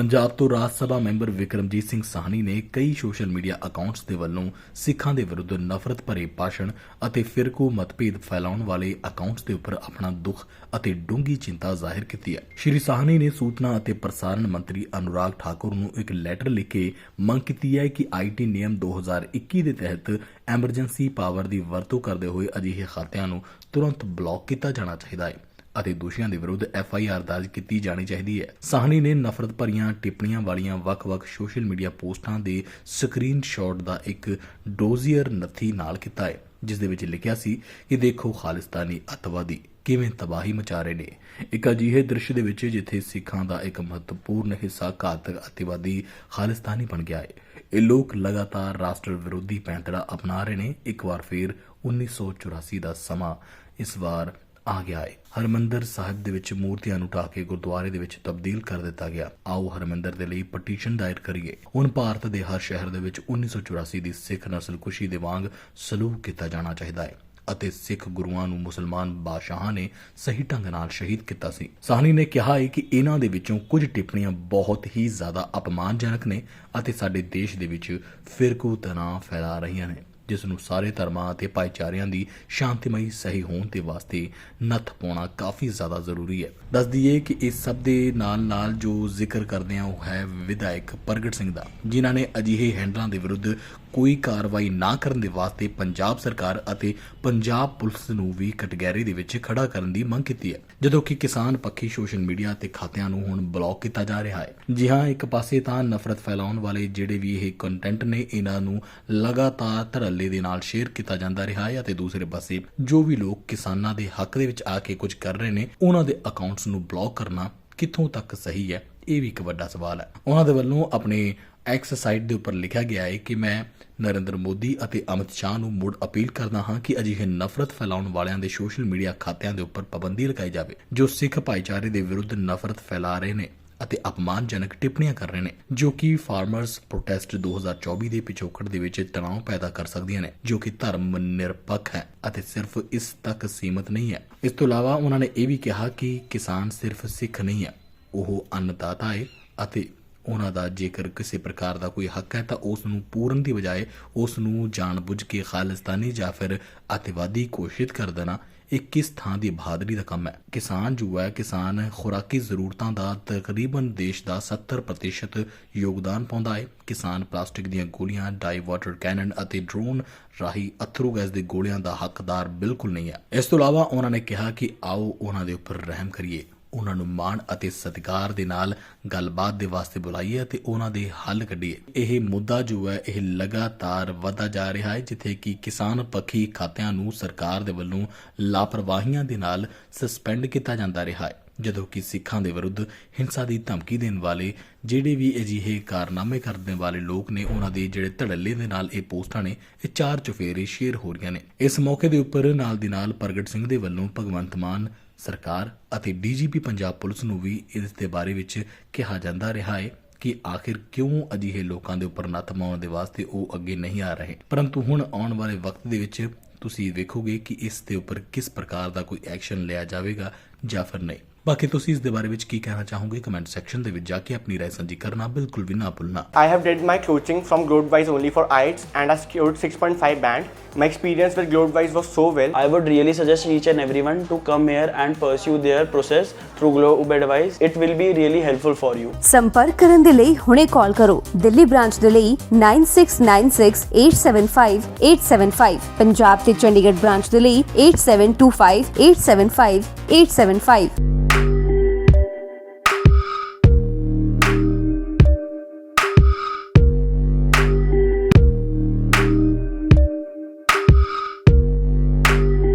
ਪੰਜਾਬ ਤੋਂ ਰਾਜ ਸਭਾ ਮੈਂਬਰ ਵਿਕਰਮਜੀਤ ਸਿੰਘ ਸਾਹਨੀ ਨੇ ਕਈ ਸੋਸ਼ਲ ਮੀਡੀਆ ਅਕਾਊਂਟਸ ਦੇ ਵੱਲੋਂ ਸਿੱਖਾਂ ਦੇ ਵਿਰੁੱਧ ਨਫ਼ਰਤ ਭਰੇ ਭਾਸ਼ਣ ਅਤੇ ਫਿਰਕੂ ਮਤਭੇਦ ਫੈਲਾਉਣ ਵਾਲੇ ਅਕਾਊਂਟਸ ਦੇ ਉੱਪਰ ਆਪਣਾ ਦੁੱਖ ਅਤੇ ਡੂੰਘੀ ਚਿੰਤਾ ਜ਼ਾਹਿਰ ਕੀਤੀ ਹੈ। ਸ਼੍ਰੀ ਸਾਹਨੀ ਨੇ ਸੂਚਨਾ ਅਤੇ ਪ੍ਰਸਾਰਣ ਮੰਤਰੀ ਅਨੁਰਾਗ ਠਾਕੁਰ ਨੂੰ ਇੱਕ ਲੈਟਰ ਲਿਖ ਕੇ ਮੰਗ ਕੀਤੀ ਹੈ ਕਿ ਆਈਟੀ ਨਿਯਮ 2021 ਦੇ ਤਹਿਤ ਐਮਰਜੈਂਸੀ ਪਾਵਰ ਦੀ ਵਰਤੋਂ ਕਰਦੇ ਹੋਏ ਅਜਿਹੇ ਖਾਤਿਆਂ ਨੂੰ ਤੁਰੰਤ ਬਲੌਕ ਕੀਤਾ ਜਾਣਾ ਚਾਹੀਦਾ ਹੈ। ਅਤੇ ਦੋਸ਼ੀਆਂ ਦੇ ਵਿਰੁੱਧ ਐਫ ਆਈ ਆਰ ਦਰਜ ਕੀਤੀ ਜਾਣੀ ਚਾਹੀਦੀ ਹੈ। ਸਾਹਨੀ ਨੇ ਨਫ਼ਰਤ ਭਰੀਆਂ ਟਿੱਪਣੀਆਂ ਵਾਲੀਆਂ ਵੱਖ-ਵੱਖ ਸੋਸ਼ਲ ਮੀਡੀਆ ਪੋਸਟਾਂ ਦੇ ਸਕਰੀਨਸ਼ਾਟ ਦਾ ਇੱਕ ਡੋਜ਼ੀਅਰ ਨੱਥੀ ਨਾਲ ਕੀਤਾ ਹੈ, ਜਿਸ ਦੇ ਵਿੱਚ ਲਿਖਿਆ ਸੀ ਕਿ ਦੇਖੋ ਖਾਲਿਸਤਾਨੀ ਅੱਤਵਾਦੀ ਕਿਵੇਂ ਤਬਾਹੀ ਮਚਾ ਰਹੇ ਨੇ। ਇੱਕ ਅਜਿਹੇ ਦ੍ਰਿਸ਼ ਦੇ ਵਿੱਚ ਜਿੱਥੇ ਸਿੱਖਾਂ ਦਾ ਇੱਕ ਮਹੱਤਵਪੂਰਨ ਹਿੱਸਾ ਘਾਤਕ ਅੱਤਵਾਦੀ ਖਾਲਿਸਤਾਨੀ ਬਣ ਗਿਆ ਹੈ, ਇਹ ਲੋਕ ਲਗਾਤਾਰ ਰਾਸ਼ਟਰ ਵਿਰੋਧੀ ਪੈਂਤੜਾ ਅਪਣਾ ਰਹੇ ਨੇ। ਇੱਕ ਵਾਰ ਫੇਰ 1984 ਦਾ ਸਮਾਂ ਇਸ ਵਾਰ ਆ ਗਿਆ ਹੈ ਹਰਮੰਦਰ ਸਾਹਿਬ ਦੇ ਵਿੱਚ ਮੂਰਤੀਆਂ ਨੂੰ ਢਾਹ ਕੇ ਗੁਰਦੁਆਰੇ ਦੇ ਵਿੱਚ ਤਬਦੀਲ ਕਰ ਦਿੱਤਾ ਗਿਆ। ਆਓ ਹਰਮੰਦਰ ਦੇ ਲਈ ਪਟੀਸ਼ਨ ਦਾਇਰ ਕਰੀਏ। ਹੁਣ ਭਾਰਤ ਦੇ ਹਰ ਸ਼ਹਿਰ ਦੇ ਵਿੱਚ 1984 ਦੀ ਸਿੱਖ ਨਸਲਕੁਸ਼ੀ ਦੇ ਵਾਂਗ ਸਲੂਕ ਕੀਤਾ ਜਾਣਾ ਚਾਹੀਦਾ ਹੈ ਅਤੇ ਸਿੱਖ ਗੁਰੂਆਂ ਨੂੰ ਮੁਸਲਮਾਨ ਬਾਦਸ਼ਾਹਾਂ ਨੇ ਸਹੀ ਢੰਗ ਨਾਲ ਸ਼ਹੀਦ ਕੀਤਾ ਸੀ। ਸਾਹਨੀ ਨੇ ਕਿਹਾ ਹੈ ਕਿ ਇਹਨਾਂ ਦੇ ਵਿੱਚੋਂ ਕੁਝ ਟਿੱਪਣੀਆਂ ਬਹੁਤ ਹੀ ਜ਼ਿਆਦਾ ਅਪਮਾਨਜਨਕ ਨੇ ਅਤੇ ਸਾਡੇ ਦੇਸ਼ ਦੇ ਵਿੱਚ ਫਿਰਕੂ ਤਣਾਅ ਫੈਲਾ ਰਹੀਆਂ ਨੇ। ਜਿਸ ਨੂੰ ਸਾਰੇ ਧਰਮਾਂ ਅਤੇ ਭਾਈਚਾਰਿਆਂ ਦੀ ਸ਼ਾਂਤੀਮਈ ਸਹੀ ਹੋਣ ਦੇ ਵਾਸਤੇ ਨੱਥ ਪਾਉਣਾ ਕਾਫੀ ਜ਼ਿਆਦਾ ਜ਼ਰੂਰੀ ਹੈ। ਦੱਸ ਦਈਏ ਕਿ ਇਸ ਸਭ ਦੇ ਨਾਲ ਨਾਲ ਜੋ ਜ਼ਿਕਰ ਕਰਦੇ ਆ ਉਹ ਹੈ ਵਿਧਾਇਕ ਪ੍ਰਗਟ ਸਿੰਘ ਦਾ, ਜਿਨ੍ਹਾਂ ਨੇ ਅਜਿਹੇ ਹੈਂਡਲਾਂ ਦੇ ਵਿਰੁੱਧ ਕੋਈ ਕਾਰਵਾਈ ਨਾ ਕਰਨ ਦੇ ਵਾਸਤੇ ਪੰਜਾਬ ਸਰਕਾਰ ਅਤੇ ਪੰਜਾਬ ਪੁਲਿਸ ਨੂੰ ਵੀ ਕਟਗਰੀ ਦੇ ਵਿੱਚ ਖੜਾ ਕਰਨ ਦੀ ਮੰਗ ਕੀਤੀ ਹੈ। ਜਦੋਂ ਕਿ ਕਿਸਾਨ ਪੱਖੀ ਸੋਸ਼ਲ ਮੀਡੀਆ ਤੇ ਖਾਤਿਆਂ ਨੂੰ ਹੁਣ ਬਲੌਕ ਕੀਤਾ ਜਾ ਰਿਹਾ ਹੈ। ਜੀ ਹਾਂ, ਇੱਕ ਪਾਸੇ ਤਾਂ ਨਫ਼ਰਤ ਫੈਲਾਉਣ ਵਾਲੇ ਜਿਹੜੇ ਵੀ ਇਹ ਕੰਟੈਂਟ ਨੇ, ਇਹਨਾਂ ਨੂੰ ਲਗਾਤਾਰ ਧਰਲ ਧੜੱਲੇ ਦੇ ਨਾਲ ਸ਼ੇਅਰ ਕੀਤਾ ਜਾਂਦਾ ਰਿਹਾ ਹੈ ਅਤੇ ਦੂਸਰੇ ਪਾਸੇ ਜੋ ਵੀ ਲੋਕ ਕਿਸਾਨਾਂ ਦੇ ਹੱਕ ਦੇ ਵਿੱਚ ਆ ਕੇ ਕੁਝ ਕਰ ਰਹੇ ਨੇ, ਉਹਨਾਂ ਦੇ ਅਕਾਊਂਟਸ ਨੂੰ ਬਲੌਕ ਕਰਨਾ ਕਿੱਥੋਂ ਤੱਕ ਸਹੀ ਹੈ, ਇਹ ਵੀ ਇੱਕ ਵੱਡਾ ਸਵਾਲ ਹੈ। ਉਹਨਾਂ ਦੇ ਵੱਲੋਂ ਆਪਣੇ ਐਕਸ ਦੇ ਉੱਪਰ ਲਿਖਿਆ ਗਿਆ ਹੈ ਕਿ ਮੈਂ ਨਰਿੰਦਰ ਮੋਦੀ ਅਤੇ ਅਮਿਤ ਸ਼ਾਹ ਨੂੰ ਮੁੜ ਅਪੀਲ ਕਰਦਾ ਹਾਂ ਕਿ ਅਜਿਹੇ ਨਫ਼ਰਤ ਫੈਲਾਉਣ ਵਾਲਿਆਂ ਦੇ ਸੋਸ਼ਲ ਮੀਡੀਆ ਖਾਤਿਆਂ ਦੇ ਉੱਪਰ ਪਾਬੰਦੀ ਲਗਾਈ ਜਾਵੇ, ਜੋ ਸਿੱਖ ਭਾਈਚਾਰੇ ਦੇ ਵਿਰੁੱਧ ਨਫ਼ਰਤ ਫੈਲਾ ਰਹੇ ਨੇ। ਅਤੇ ਅਪਮਾਨਜਨਕ ਟਿੱਪਣੀਆਂ ਕਰ ਰਹੇ ਨੇ, ਜੋ ਕਿ ਫਾਰਮਰਸ ਪ੍ਰੋਟੈਸਟ 2024 ਦੇ ਪਿਛੋਕੜ ਦੇ ਵਿੱਚ ਤਣਾਅ ਪੈਦਾ ਕਰ ਸਕਦੀਆਂ ਨੇ, ਜੋ ਕਿ ਧਰਮ ਨਿਰਪੱਖ ਹੈ ਅਤੇ ਸਿਰਫ ਇਸ ਤੱਕ ਸੀਮਤ ਨਹੀਂ ਹੈ। ਇਸ ਤੋਂ ਇਲਾਵਾ ਉਹਨਾਂ ਨੇ ਇਹ ਵੀ ਕਿਹਾ ਕਿ ਕਿਸਾਨ ਸਿਰਫ ਸਿੱਖ ਨਹੀਂ ਹੈ, ਉਹ ਅੰਨਦਾਤਾ ਹੈ ਅਤੇ ਉਹਨਾਂ ਦਾ ਜੇਕਰ ਕਿਸੇ ਪ੍ਰਕਾਰ ਦਾ ਕੋਈ ਹੱਕ ਹੈ ਤਾਂ ਉਸ ਨੂੰ ਪੂਰਨ ਦੀ ਬਜਾਏ ਉਸ ਨੂੰ ਜਾਣਬੁੱਝ ਕੇ ਖਾਲਿਸਤਾਨੀ ਜਾਂ ਫਿਰ ਅਤਿਵਾਦੀ ਘੋਸ਼ਿਤ ਕਰ ਦੇਣਾ ਇਹ ਕਿਸ ਥਾਂ ਦੀ ਬਹਾਦਰੀ ਦਾ ਕੰਮ ਹੈ। ਕਿਸਾਨ ਜੋ ਹੈ, ਕਿਸਾਨ ਖੁਰਾਕੀ ਜ਼ਰੂਰਤਾਂ ਦਾ ਤਕਰੀਬਨ ਦੇਸ਼ ਦਾ 70% ਯੋਗਦਾਨ ਪਾਉਂਦਾ ਹੈ। ਕਿਸਾਨ ਪਲਾਸਟਿਕ ਦੀਆਂ ਗੋਲੀਆਂ ਡਾਈ ਵਾਟਰ ਕੈਨਨ ਅਤੇ ਡਰੋਨ ਰਾਹੀਂ ਅਥਰੂ ਗੈਸ ਦੇ ਗੋਲਿਆਂ ਦਾ ਹੱਕਦਾਰ ਬਿਲਕੁਲ ਨਹੀਂ ਹੈ। ਇਸ ਤੋਂ ਇਲਾਵਾ ਉਹਨਾਂ ਨੇ ਕਿਹਾ ਕਿ ਆਓ ਉਹਨਾਂ ਦੇ ਉੱਪਰ ਰਹਿਮ ਕਰੀਏ। ਉਹਨਾਂ ਨੂੰ ਮਾਣ ਅਤੇ ਸਤਿਕਾਰ ਦੇ ਨਾਲ ਗੱਲਬਾਤ ਦੇ ਵਾਸਤੇ ਬੁਲਾਈਏ ਅਤੇ ਉਹਨਾਂ ਦੇ ਹੱਲ ਕੱਢੀਏ। ਇਹ ਮੁੱਦਾ ਜੋ ਹੈ, ਇਹ ਲਗਾਤਾਰ ਵਧਦਾ ਜਾ ਰਿਹਾ ਹੈ, ਜਿੱਥੇ ਕਿ ਕਿਸਾਨ ਪੱਖੀ ਖਾਤਿਆਂ ਨੂੰ ਸਰਕਾਰ ਦੇ ਵੱਲੋਂ ਲਾਪਰਵਾਹੀਆਂ ਦੇ ਨਾਲ ਸਸਪੈਂਡ ਕੀਤਾ ਜਾਂਦਾ ਰਿਹਾ ਹੈ। ਜਦੋਂ ਕਿ ਸਿੱਖਾਂ ਦੇ ਵਿਰੁੱਧ ਹਿੰਸਾ ਦੀ ਧਮਕੀ ਦੇਣ ਵਾਲੇ ਜਿਹੜੇ ਵੀ ਅਜਿਹੇ ਕਾਰਨਾਮੇ ਕਰਨ ਵਾਲੇ ਲੋਕ ਨੇ, ਉਹਨਾਂ ਦੇ ਜਿਹੜੇ ਧੜੱਲੇ ਦੇ ਨਾਲ ਇਹ ਪੋਸਟਾਂ ਨੇ, ਇਹ ਚਾਰ ਚੁਫੇਰੇ ਸ਼ੇਅਰ ਹੋ ਰਹੀਆਂ ਨੇ। ਇਸ ਮੌਕੇ ਦੇ ਉੱਪਰ ਨਾਲ ਦੀ ਨਾਲ ਪ੍ਰਗਟ ਸਿੰਘ ਦੇ ਵੱਲੋਂ ਭਗਵੰਤ ਮਾਨ ਸਰਕਾਰ ਅਤੇ ਡੀਜੀਪੀ ਪੰਜਾਬ ਪੁਲਿਸ ਨੂੰ ਵੀ ਇਸ ਦੇ ਬਾਰੇ ਵਿੱਚ ਕਿਹਾ ਜਾਂਦਾ ਰਿਹਾ ਹੈ ਕਿ ਆਖਿਰ ਕਿਉਂ ਅਜਿਹੇ ਲੋਕਾਂ ਦੇ ਉੱਪਰ ਨੱਥ ਮਾਉਣ ਦੇ ਵਾਸਤੇ ਉਹ ਅੱਗੇ ਨਹੀਂ ਆ ਰਹੇ। ਪਰੰਤੂ ਹੁਣ ਆਉਣ ਵਾਲੇ ਵਕਤ ਦੇ ਵਿੱਚ ਤੁਸੀਂ ਵੇਖੋਗੇ ਕਿ ਇਸ ਦੇ ਉੱਪਰ ਕਿਸ ਪ੍ਰਕਾਰ ਦਾ ਕੋਈ ਐਕਸ਼ਨ ਲਿਆ ਜਾਵੇਗਾ ਜਾਂ ਫਿਰ ਨਹੀਂ। ਬਾਕੀ ਤੁਸੀਂ ਇਸ ਦੇ ਬਾਰੇ ਵਿੱਚ ਕੀ ਕਹਿਣਾ ਚਾਹੋਗੇ ਕਮੈਂਟ ਸੈਕਸ਼ਨ ਦੇ ਵਿੱਚ ਜਾ ਕੇ ਆਪਣੀ ਰਾਏ ਸਾਂਝੀ ਕਰਨਾ ਬਿਲਕੁਲ ਵੀ ਨਾ ਭੁੱਲਣਾ I have did my coaching from Globewise only for IELTS and I scored 6.5 band. My experience with Globewise was so well. I would really suggest each and everyone to come here and pursue their process through Globe Advice. It will be really helpful for you. ਸੰਪਰਕ ਕਰਨ ਦੇ ਲਈ ਹੁਣੇ ਕਾਲ ਕਰੋ Delhi branch ਦੇ ਲਈ 9696875875 ਪੰਜਾਬ ਤੇ Chandigarh branch ਦੇ ਲਈ 8725875875